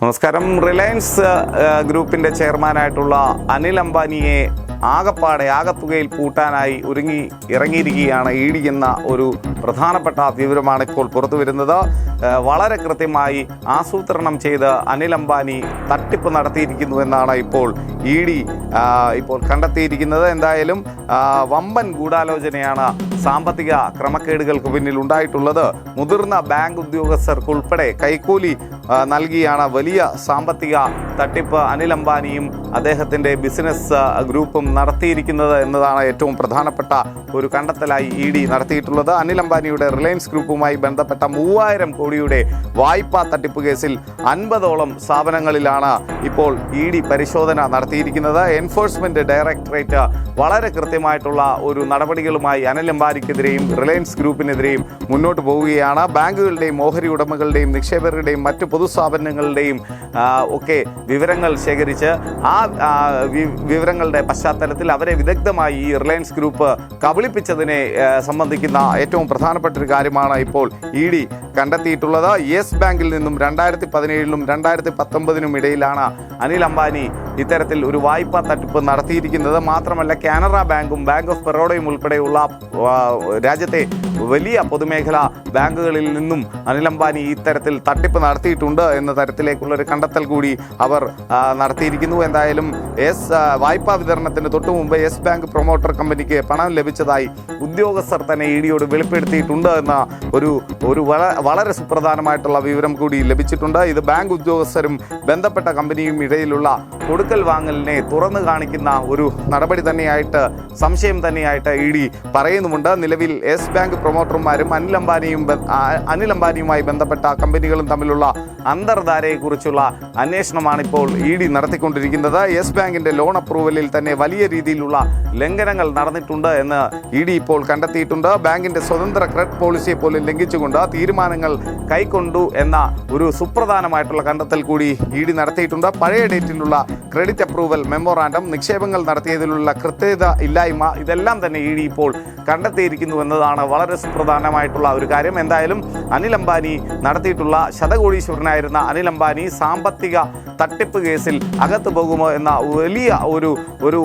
നമസ്കാരം. റിലയൻസ് ഗ്രൂപ്പിന്റെ ചെയർമാനായിട്ടുള്ള അനിൽ അംബാനിയെ ആകപ്പാടെ ആകത്തുകയിൽ പൂട്ടാനായി ഒരുങ്ങി ഇറങ്ങിയിരിക്കുകയാണ് ഇ ഡി എന്ന ഒരു പ്രധാനപ്പെട്ട വിവരമാണ് ഇപ്പോൾ പുറത്തു വരുന്നത്. വളരെ കൃത്യമായി ആസൂത്രണം ചെയ്ത് അനിൽ അംബാനി തട്ടിപ്പ് നടത്തിയിരിക്കുന്നു എന്നാണ് ഇപ്പോൾ ഇ ഡി ഇപ്പോൾ കണ്ടെത്തിയിരിക്കുന്നത്. എന്തായാലും വമ്പൻ ഗൂഢാലോചനയാണ് സാമ്പത്തിക ക്രമക്കേടുകൾക്ക് പിന്നിൽ ഉണ്ടായിട്ടുള്ളത് മുതിർന്ന ബാങ്ക് ഉദ്യോഗസ്ഥർക്കുൾപ്പെടെ കൈക്കൂലി നൽകിയാണ് വലിയ സാമ്പത്തിക തട്ടിപ്പ് അനിൽ അംബാനിയും അദ്ദേഹത്തിന്റെ ബിസിനസ് ഗ്രൂപ്പും നടത്തിയിരിക്കുന്നത് എന്നതാണ് ഏറ്റവും പ്രധാനപ്പെട്ട ഒരു കണ്ടെത്തലായി ഇ ഡി നടത്തിയിട്ടുള്ളത്. അനിൽ അംബാനിയുടെ റിലയൻസ് ഗ്രൂപ്പുമായി ബന്ധപ്പെട്ട മൂവായിരം കോടിയുടെ വായ്പാ തട്ടിപ്പ് കേസിൽ അൻപതോളം സ്ഥാപനങ്ങളിലാണ് ഇപ്പോൾ ഇ ഡി പരിശോധന നടത്തിയിരിക്കുന്നത്. എൻഫോഴ്സ്മെന്റ് ഡയറക്ടറേറ്റ് വളരെ കൃത്യമായിട്ടുള്ള ഒരു നടപടികളുമായി അനിൽ അംബാനിക്കെതിരെയും റിലയൻസ് ഗ്രൂപ്പിനെതിരെയും മുന്നോട്ട് പോവുകയാണ്. ബാങ്കുകളുടെയും ഓഹരി ഉടമകളുടെയും നിക്ഷേപകരുടെയും മറ്റ് പൊതുസ്ഥാപനങ്ങളുടെയും ഒക്കെ വിവരങ്ങൾ ശേഖരിച്ച് ആ, വിവരങ്ങളുടെ പശ്ചാത്തലത്തിൽ അവരെ വിദഗ്ധമായി ഈ റിലയൻസ് ഗ്രൂപ്പ് കബളിപ്പിച്ചതിനെ സംബന്ധിക്കുന്ന ഏറ്റവും പ്രധാനപ്പെട്ട ഒരു കാര്യമാണ് ഇപ്പോൾ ഇ ഡി കണ്ടെത്തിയിട്ടുള്ളത്. യെസ് ബാങ്കിൽ നിന്നും രണ്ടായിരത്തി പതിനേഴിലും രണ്ടായിരത്തി പത്തൊമ്പതിനും ഇടയിലാണ് അനിൽ അംബാനി ഇത്തരത്തിൽ ഒരു വായ്പാ തട്ടിപ്പ് നടത്തിയിരിക്കുന്നത് മാത്രമല്ല കാനറ ബാങ്കും ബാങ്ക് ഓഫ് ബറോഡയും ഉൾപ്പെടെയുള്ള രാജ്യത്തെ വലിയ പൊതുമേഖലാ ബാങ്കുകളിൽ നിന്നും അനിൽ അംബാനി ഇത്തരത്തിൽ തട്ടിപ്പ് നടത്തിയിട്ടുണ്ട് എന്ന തരത്തിലേക്കുള്ള ഒരു കണ്ടെത്തൽ കൂടി അവർ നടത്തിയിരിക്കുന്നു. എന്തായാലും എസ് വായ്പാ വിതരണത്തിന് തൊട്ടു മുമ്പ് യെസ് ബാങ്ക് പ്രൊമോട്ടർ കമ്പനിക്ക് പണം ലഭിച്ചതായി ഉദ്യോഗസ്ഥർ തന്നെ ഇ ഡിയോട് വെളിപ്പെടുത്തിയിട്ടുണ്ട് എന്ന ഒരു ഒരു വളരെ സുപ്രധാനമായിട്ടുള്ള വിവരം കൂടി ലഭിച്ചിട്ടുണ്ട്. ഇത് ബാങ്ക് ഉദ്യോഗസ്ഥരും ബന്ധപ്പെട്ട കമ്പനിയും ഇടയിലുള്ള കൊടുക്കൽ വാങ്ങലിനെ തുറന്നു കാണിക്കുന്ന ഒരു നടപടി തന്നെയായിട്ട് സംശയം തന്നെയായിട്ട് ഇ ഡി പറയുന്നുമുണ്ട്. നിലവിൽ യെസ് ബാങ്ക് പ്രൊമോട്ടർമാരും അനിൽ അംബാനിയും അനിൽ അംബാനിയുമായി ബന്ധപ്പെട്ട കമ്പനികളും തമ്മിലുള്ള അന്തർധാരയെക്കുറിച്ചുള്ള അന്വേഷണമാണ് ഇപ്പോൾ ഇ ഡി നടത്തിക്കൊണ്ടിരിക്കുന്നത്. യെസ് ബാങ്കിന്റെ ലോൺ അപ്രൂവലിൽ തന്നെ വലിയ രീതിയിലുള്ള ലംഘനങ്ങൾ നടന്നിട്ടുണ്ട് എന്ന് ഇ ഡി ഇപ്പോൾ കണ്ടെത്തിയിട്ടുണ്ട്. ബാങ്കിന്റെ സ്വതന്ത്ര ക്രെഡിറ്റ് പോളിസിയെ പോലും ലംഘിച്ചുകൊണ്ട് തീരുമാനങ്ങൾ കൈക്കൊണ്ടു എന്ന ഒരു സുപ്രധാനമായിട്ടുള്ള കണ്ടെത്തൽ കൂടി ഇ ഡി നടത്തിയിട്ടുണ്ട്. പഴയ ഡേറ്റിലുള്ള ക്രെഡിറ്റ് അപ്രൂവൽ മെമ്മോറാണ്ടം നിക്ഷേപങ്ങൾ നടത്തിയതിലുള്ള കൃത്യത ഇല്ലായ്മ ഇതെല്ലാം തന്നെ ഇ ഡി ഇപ്പോൾ കണ്ടെത്തിയിരിക്കുന്നു എന്നതാണ് വളരെ സുപ്രധാനമായിട്ടുള്ള ഒരു കാര്യം. എന്തായാലും അനിൽ അംബാനി നടത്തിയിട്ടുള്ള ശതകോടീശ്വരനായിരുന്ന അനിൽ അംബാനി സാമ്പത്തിക തട്ടിപ്പ് കേസിൽ അകത്തു പോകുമോ എന്ന വലിയ ഒരു ഒരു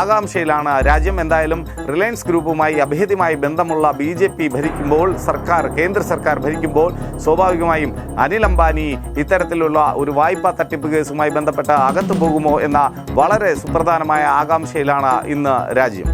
ആകാംക്ഷയിലാണ് രാജ്യം. എന്തായാലും റിലയൻസ് ഗ്രൂപ്പുമായി അഭേദ്യമായി ബന്ധമുള്ള ബി ജെ പി ഭരിക്കുമ്പോൾ സർക്കാർ കേന്ദ്ര സർക്കാർ ഭരിക്കുമ്പോൾ സ്വാഭാവികമായും അനിൽ അംബാനി ഇത്തരത്തിലുള്ള ഒരു വായ്പാ തട്ടിപ്പ് കേസുമായി ബന്ധപ്പെട്ട് അകത്ത് പോകുമോ എന്ന വളരെ സുപ്രധാനമായ ആകാംക്ഷയിലാണ് ഇന്ന് രാജ്യം.